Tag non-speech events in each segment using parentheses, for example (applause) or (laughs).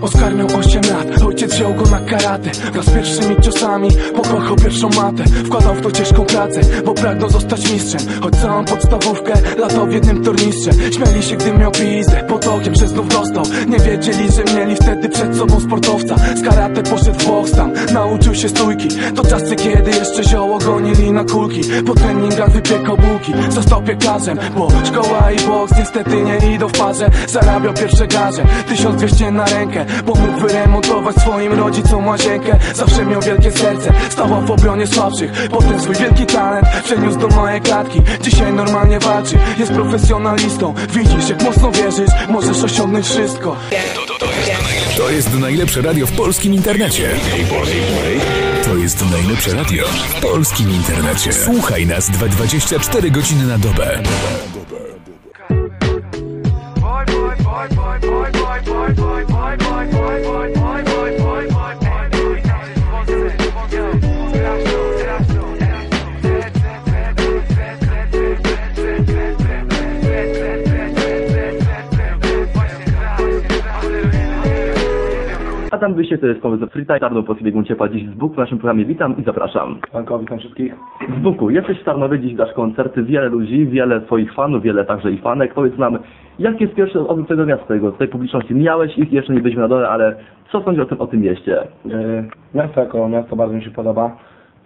Oskar miał 8 lat, ojciec wziął go na karate. Wraz z pierwszymi ciosami. Pokochał pierwszą matę. Wkładał w to ciężką pracę, bo pragnął zostać mistrzem. Choć całą podstawówkę latał w jednym tornistrze. Śmiali się gdy miał pizdę, potokiem się znów dostał. Nie wiedzieli, że mieli wtedy przed sobą sportowca. Z karate poszedł w boks tam, nauczył się stójki. To czasy kiedy jeszcze zioło gonili na kulki. Po treningach wypiekał bułki, został piekarzem Bo szkoła i boks niestety nie idą w parze. Zarabiał pierwsze garze, 1200 na rękę Bo mógł wyremontować swoim rodzicom łazienkę Zawsze miał wielkie serce, stawał w obronie słabszych. Potem swój wielki talent przeniósł do małej klatki. Dzisiaj normalnie walczy, jest profesjonalistą. Widzisz jak mocno wierzysz, możesz osiągnąć wszystko. To jest najlepsze. Radio w polskim internecie. To jest najlepsze radio w polskim internecie. Słuchaj nas 24 godziny na dobę. Adam Wysie to jest pomysł Freetime, Tarnów po ciepła dziś z Bóg w naszym programie. Witam i zapraszam. Panko, witam wszystkich. Z Buku, jesteś w Tarnowie, dziś dasz koncerty, wiele ludzi, wiele twoich fanów, wiele także i fanek. Powiedz nam, jaki jest pierwszy odbiór tego miasta, tego, tej publiczności? Miałeś ich, jeszcze nie byliśmy na dole, ale co sądzisz o tym, o tym mieście? E, miasto jako miasto bardzo mi się podoba.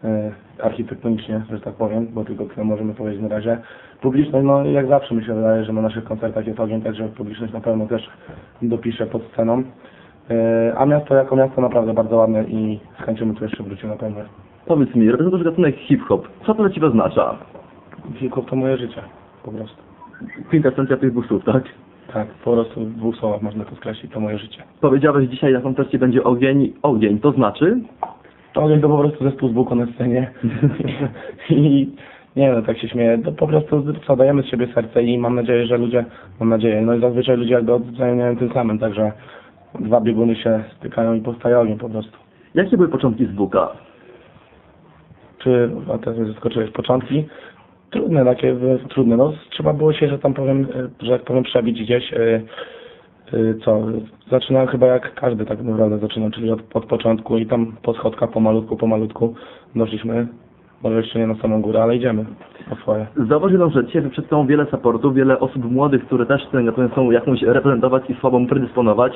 E, architektonicznie, że tak powiem, bo tylko tyle możemy powiedzieć na razie. Publiczność, no jak zawsze mi się wydaje, że na naszych koncertach jest ogień, także publiczność na pewno też dopisze pod sceną. E, a miasto jako miasto naprawdę bardzo ładne i z chęcią bym tu jeszcze wrócił na pewno. Powiedz mi, reprezentujesz gatunek hip-hop. Co to dla ciebie oznacza? Hip-hop to moje życie, po prostu. Kwintesencja tych dwóch słów, tak? Tak, po prostu w dwóch słowach można to skreślić, to moje życie. Powiedziałeś dzisiaj na koncercie będzie ogień, ogień, to znaczy? To ogień to po prostu zespół z Buku na scenie. (laughs) I nie no, tak się śmieję. To po prostu co, dajemy z siebie serce i mam nadzieję, że ludzie, mam nadzieję, no i zazwyczaj ludzie jakby odwzajemniają tym samym, także dwa bieguny się stykają i powstaje ogień po prostu. Jakie były początki z Buka? Czy, a teraz mnie zaskoczyłeś, początki? Trudne takie, trudne, no trzeba było się, że tam powiem, e, że jak powiem przebić gdzieś, e, e, co, zaczynałem chyba jak każdy tak naprawdę zaczynał, czyli od, od początku i tam po schodkach pomalutku, pomalutku doszliśmy, może jeszcze nie na samą górę, ale idziemy po swoje. Zauważ jedną rzecz, dzisiaj przed sobą wiele supportów, wiele osób młodych, które też chcą jakąś reprezentować i słabą predysponować.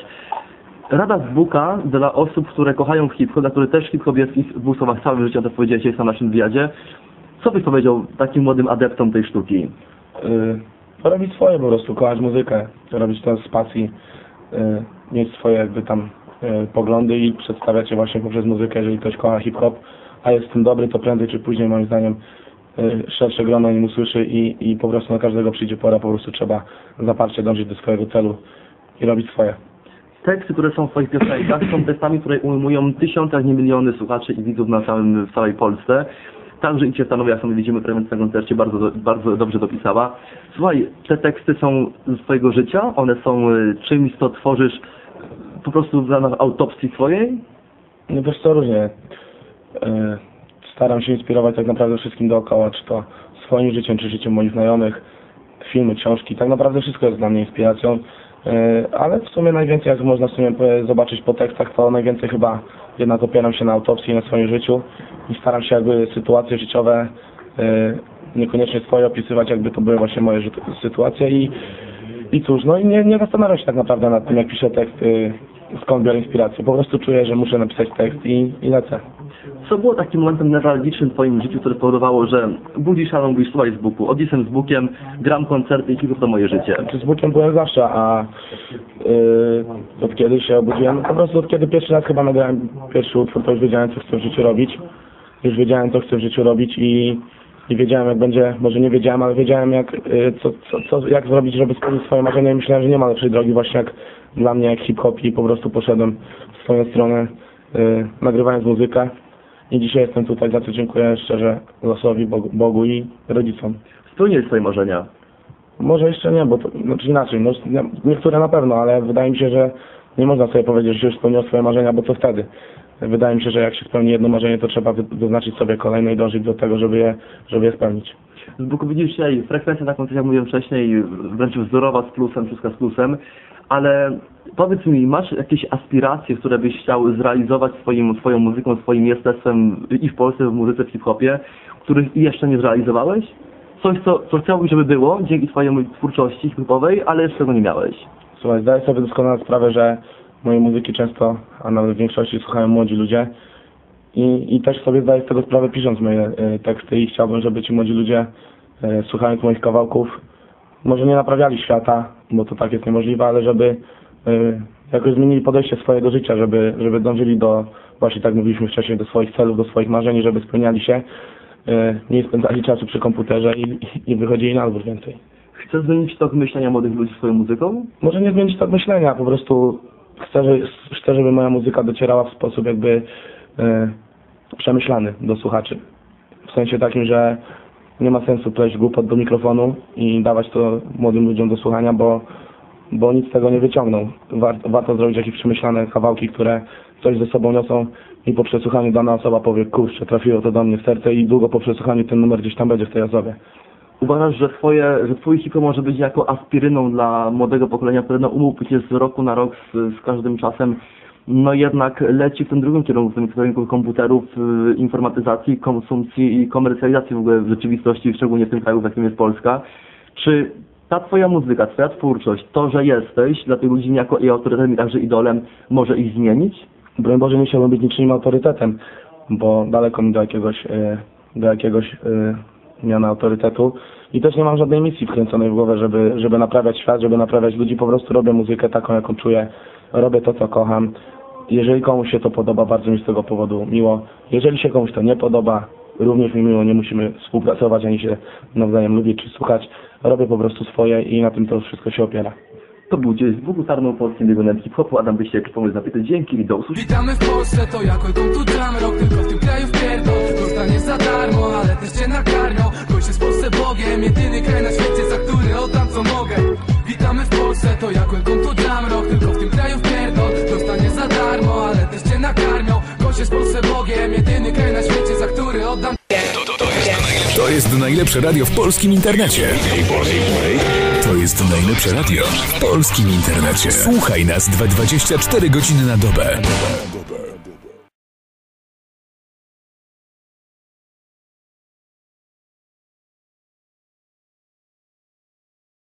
Rada z Buka dla osób, które kochają hip-hop, dla których też hip-hop jest w dwóch słowach całym życiem, to powiedziałeś dzisiaj na naszym wywiadzie. Co byś powiedział takim młodym adeptom tej sztuki? Yy, robić swoje po prostu, kochać muzykę, robić to z pasji, yy, mieć swoje jakby tam yy, poglądy i przedstawiać je właśnie poprzez muzykę, jeżeli ktoś kocha hip-hop, a jest w tym dobry, to prędzej czy później moim zdaniem yy, szersze grono nim usłyszy i, i po prostu na każdego przyjdzie pora, po prostu trzeba zaparcie dążyć do swojego celu i robić swoje. Teksty, które są w Twoich piosenkach, są tekstami, które ujmują tysiące, nie miliony słuchaczy i widzów na całym, w całej Polsce. Także i Cię stanowi, jak sobie widzimy premierę na koncercie, bardzo, bardzo dobrze dopisała. Słuchaj, te teksty są z Twojego życia? One są y, czymś, co tworzysz po prostu w ramach autopsji swojej? No wiesz co, różnie. Yy, Staram się inspirować tak naprawdę wszystkim dookoła, czy to swoim życiem, czy życiem moich znajomych, filmy, książki. Tak naprawdę wszystko jest dla mnie inspiracją. Yy, Ale w sumie najwięcej, jak można w sumie e, zobaczyć po tekstach, to najwięcej chyba jednak opieram się na autopsji i na swoim życiu i staram się jakby sytuacje życiowe, yy, niekoniecznie swoje opisywać, jakby to były właśnie moje sytuacje i i cóż, no i nie, nie zastanawiam się tak naprawdę nad tym, jak piszę tekst, yy, skąd biorę inspirację. Po prostu czuję, że muszę napisać tekst i, i lecę. Co było takim momentem newralgicznym w Twoim życiu, które spowodowało, że budzisz rano, mówisz, słuchaj z Buku, od jestem z Bukiem, gram koncerty i hip to moje życie. Czy z Bukiem byłem zawsze, a yy, od kiedy się obudziłem? Po prostu od kiedy pierwszy raz chyba nagrałem pierwszy utwór, to już wiedziałem, co chcę w życiu robić. Już wiedziałem, co chcę w życiu robić i, i wiedziałem, jak będzie, może nie wiedziałem, ale wiedziałem, jak, yy, co, co, co, jak zrobić, żeby spełnić swoje marzenia i myślałem, że nie ma lepszej drogi właśnie jak dla mnie, jak hip-hop i po prostu poszedłem w swoją stronę, yy, nagrywając muzykę. I dzisiaj jestem tutaj, za co dziękuję szczerze losowi, Bogu, Bogu i rodzicom. Spełniłeś swoje marzenia. Może jeszcze nie, bo to, znaczy inaczej, no, niektóre na pewno, ale wydaje mi się, że nie można sobie powiedzieć, że już spełniło swoje marzenia, bo co wtedy? Wydaje mi się, że jak się spełni jedno marzenie, to trzeba wy- wyznaczyć sobie kolejne i dążyć do tego, żeby je, żeby je spełnić. Z boku widzisz dzisiaj frekwencja taką, tak jak mówiłem wcześniej, wręcz wzorowa z plusem, wszystko z plusem, ale powiedz mi, masz jakieś aspiracje, które byś chciał zrealizować swoim, swoją muzyką, swoim jestestwem i w Polsce, w muzyce, w hip-hopie, których jeszcze nie zrealizowałeś? Coś, co, co chciałbyś, żeby było dzięki twojej twórczości hip-hopowej, ale jeszcze tego nie miałeś. Słuchaj, zdaję sobie doskonale sprawę, że mojej muzyki często, a nawet w większości słuchają młodzi ludzie i, i też sobie zdaję z tego sprawę pisząc moje e, teksty i chciałbym, żeby ci młodzi ludzie e, słuchając moich kawałków może nie naprawiali świata, bo to tak jest niemożliwe, ale żeby e, jakoś zmienili podejście swoje do życia, żeby, żeby dążyli do, właśnie tak mówiliśmy wcześniej, do swoich celów, do swoich marzeń, żeby spełniali się, nie spędzali czasu przy komputerze i, i wychodzili na dwór więcej. Chcesz zmienić tok myślenia młodych ludzi swoją muzyką? może nie zmienić tak myślenia, po prostu chcę, że- chcę żeby moja muzyka docierała w sposób jakby e, przemyślany do słuchaczy. W sensie takim, że nie ma sensu pleść głupot do mikrofonu i dawać to młodym ludziom do słuchania, bo, bo nic z tego nie wyciągną. War, warto zrobić jakieś przemyślane kawałki, które coś ze sobą niosą i po przesłuchaniu dana osoba powie, kurczę, trafiło to do mnie w serce i długo po przesłuchaniu ten numer gdzieś tam będzie w tej osobie. Uważasz, że twoje, że twój hip może być jako aspiryną dla młodego pokolenia, które no umówmy się z roku na rok, z, z każdym czasem, no jednak leci w tym drugim kierunku, w tym kierunku komputerów, y, informatyzacji, konsumpcji i komercjalizacji w ogóle w rzeczywistości, szczególnie w tym kraju, w jakim jest Polska. Czy ta twoja muzyka, twoja twórczość, to, że jesteś dla tych ludzi niejako i autorytetem, i także idolem, może ich zmienić? broń Boże nie chciałbym być niczym autorytetem, bo daleko mi do jakiegoś, e, do jakiegoś e, miana autorytetu i też nie mam żadnej misji wkręconej w głowę, żeby, żeby naprawiać świat, żeby naprawiać ludzi, po prostu robię muzykę taką, jaką czuję, robię to, co kocham. Jeżeli komuś się to podoba, bardzo mi z tego powodu miło. Jeżeli się komuś to nie podoba, również mi miło, nie musimy współpracować, ani się nawzajem lubić czy słuchać. Robię po prostu swoje i na tym to wszystko się opiera. To był gdzieś z Bóg Sarną Polskim biegunem hip-hopu, Adam Byściek, pomysł zapytać. Dzięki i do usłyszenia. Witamy w Polsce, to jak welcome to jam rock Tylko w tym kraju wpierdol Dostanie za darmo, ale też cię nakarmią. Gość jest w Polsce Bogiem. Jedyny kraj na świecie, za który oddam co mogę. Witamy w Polsce, to jak welcome to jam rock Tylko w tym kraju wpierdol Dostanie za darmo, ale też cię nakarmią. Gość jest w Polsce Bogiem. Jedyny kraj na świecie, jest najlepsze radio w polskim internecie. To jest najlepsze radio w polskim internecie. Słuchaj nas 24 godziny na dobę.